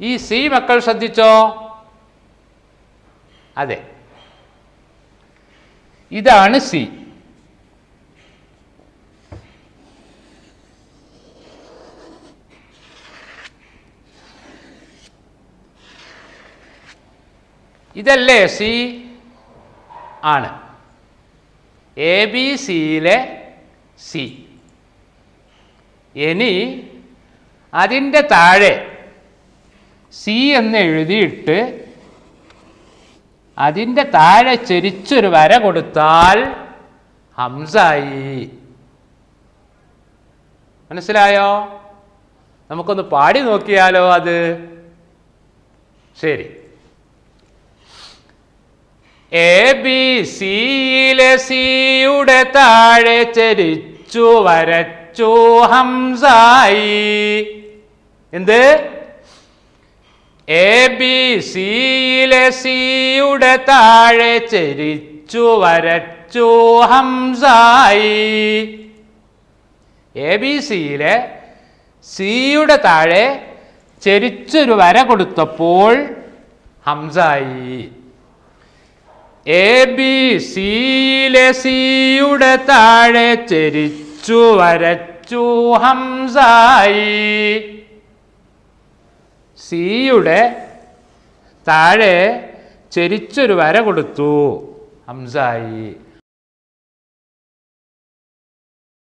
ഈ സി മക്കൾ ശ്രദ്ധിച്ചോ? അതെ. ഇതാണ് സി. ഇതല്ലേ സി? ആണ്. എ ബി സിയിലെ സി. ഇനി അതിന്റെ താഴെ സി എന്ന് എഴുതിയിട്ട് അതിന്റെ താഴെ ചെരിച്ചൊരു വര കൊടുത്താൽ ഹംസായി. മനസ്സിലായോ? നമുക്കൊന്ന് പാടി നോക്കിയാലോ അത്? ശരി. എ ബി സിയിലെ സിയുടെ താഴെ ചരിച്ചു വരച്ചു ഹംസായി. എന്ത്? എ ബി സിയിലെ സിയുടെ താഴെ ചരിച്ചു വരച്ചു ഹംസായി. എ ബി സിയിലെ സിയുടെ താഴെ ചെരിച്ചൊരു വര കൊടുത്തപ്പോൾ ഹംസായി. എ ബി സിയിലെ സിയുടെ താഴെ ചെരിച്ചു വരച്ചു ഹംസായി. സിയുടെ താഴെ ചെരിച്ചൊരു വര കൊടുത്തു. ഹംസായി.